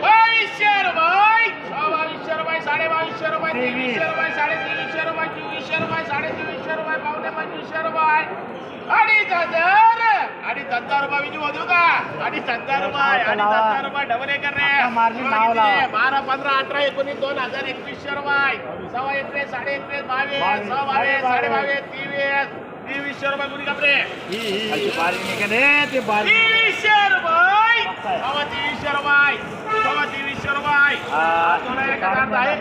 बावीसशे रुपये सव्वा बावीसशे रुपये साडे बावीसशे रुपये तेवीसशे रुपये साडे तेवीसशे रुपये चोवीसशे रुपये साडे चोवीसशे रुपये पावणे पंचवीसशे रुपये अडीच हजार अडीच हजार रुपये विजू होतो का अडीच हजार रुपये अडीच हजार रुपये डबल एकर रे बारा पंधरा अठरा एकोणीस दोन हजार एकवीसशे रुपये सव्वा एकवीस साडे एकवीस बावीस सव्वा बावीस साडे बावीस तीन तेवीसशे रुपये कुणी कापरे ते बारीक. तेवीसशे रुपये सव्वा तेवीसशे रुपये सव्वा तेवीसशे रुपये. थोडा एक हजार आहे.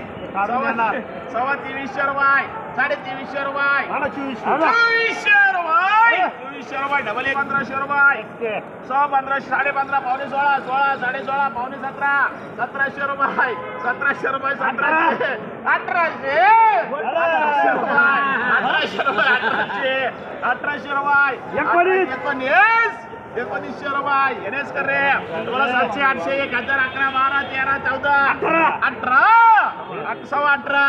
सव्वा तेवीसशे रुपये साडे तेवीसशे रुपये. चोवीसशे रुपये चोवीसशे रुपये डबल एक पंधराशे रुपये सहा पंधराशे साडे पंधरा पावणे सोळा सोळा साडे सोळा पावणे सतरा. सतराशे रुपये सतराशे रुपये सतराशे. अठराशे रुपये अठराशे रुपये अठराशे रुपये एकोणीस. एकोणीस. एकोणीसशे रुपये एनएस कर रे तुम्हाला सातशे आठशे एक हजार अकरा बारा तेरा चौदा. अठरा. सव्वा अठरा.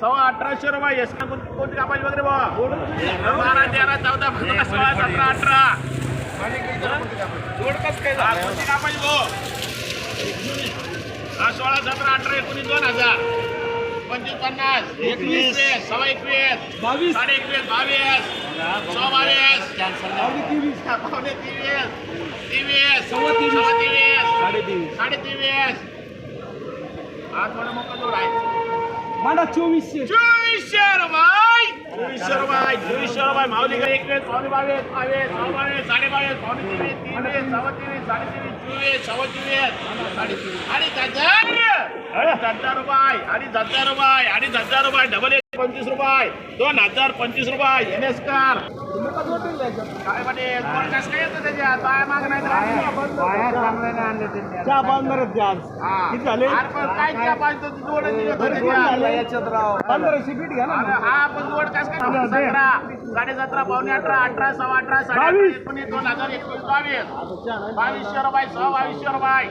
सव्वा अठराशे रुपये एस कोणती कापायची वगैरे बारा तेरा चौदा पंधरा सोळा सतरा अठरा. हा, कोणती कापायची भाऊ हा सोळा सतरा अठरा एकोणीस दोन हजार. पंचवीस पन्नास एकवीस वीस सव्वा एकवीस बावीस. साडे एकवीस बावीस सव्वा बावीस पावणे तेवीस तेवीस सव्वा तेवीस. सव्वा तेवीस साडे तेवीस साडे तेवीस हा थोडा मोठा जोड आहे मला चोवीसशे चोवीसशे रुपये चोवीसशे रुपये चोवीसशे माऊली का एकवीस पावणे बावीस बावीस सव्वा बावीस साडे बावीस पावणे तेवीस तेवीस सव्वा तेवीस साडे चोवीस सव्वा चोवीस साडे अडीच हजार हजार रुपये अडीच हजार रुपये अडीच हजार रुपये डबल एक पंचवीस रुपये दोन हजार पंचवीस रुपये एन एस कार काय म्हणे? कस काय येतं त्याच्यात? काय माग नाही तर चहा बांधणार द्या हा. किती झाले? अरे पण काय चहा पाहिजे तर तू जोडच दिलं होतं त्याच्यात. पंधराशे पीठ घ्या अरे ना हा आपण जोड कस काय सतरा. साडे सतरा पावणे अठरा अठरा सव्वा अठरा साडे अठरा, बावीस. एकोणीस दोन हजार एकवीस बावीस. बावीसशे रुपये सव्वा बावीसशे रुपये.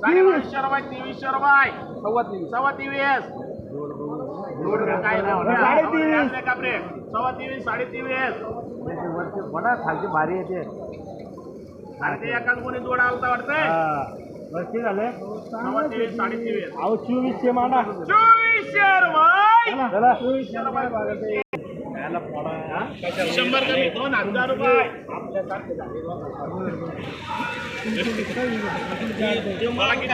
साडे बावीसशे रुपये तेवीसशे रुपये. सव्वा तेवीस. काय नाही होणार. साडे तेवीस. आपले कापरे सव्वा तेवीस साडे तेवीस खालची भारी येते अरे ते एकाच कोणी जोड आलता वाटतंय. किती झाले सव्वा तेवीस अहो चोवीसशे माना चोवीसशे रुपये चला. चोवीसशे रुपये शंभर कमी दोन हजार रुपये. मला किती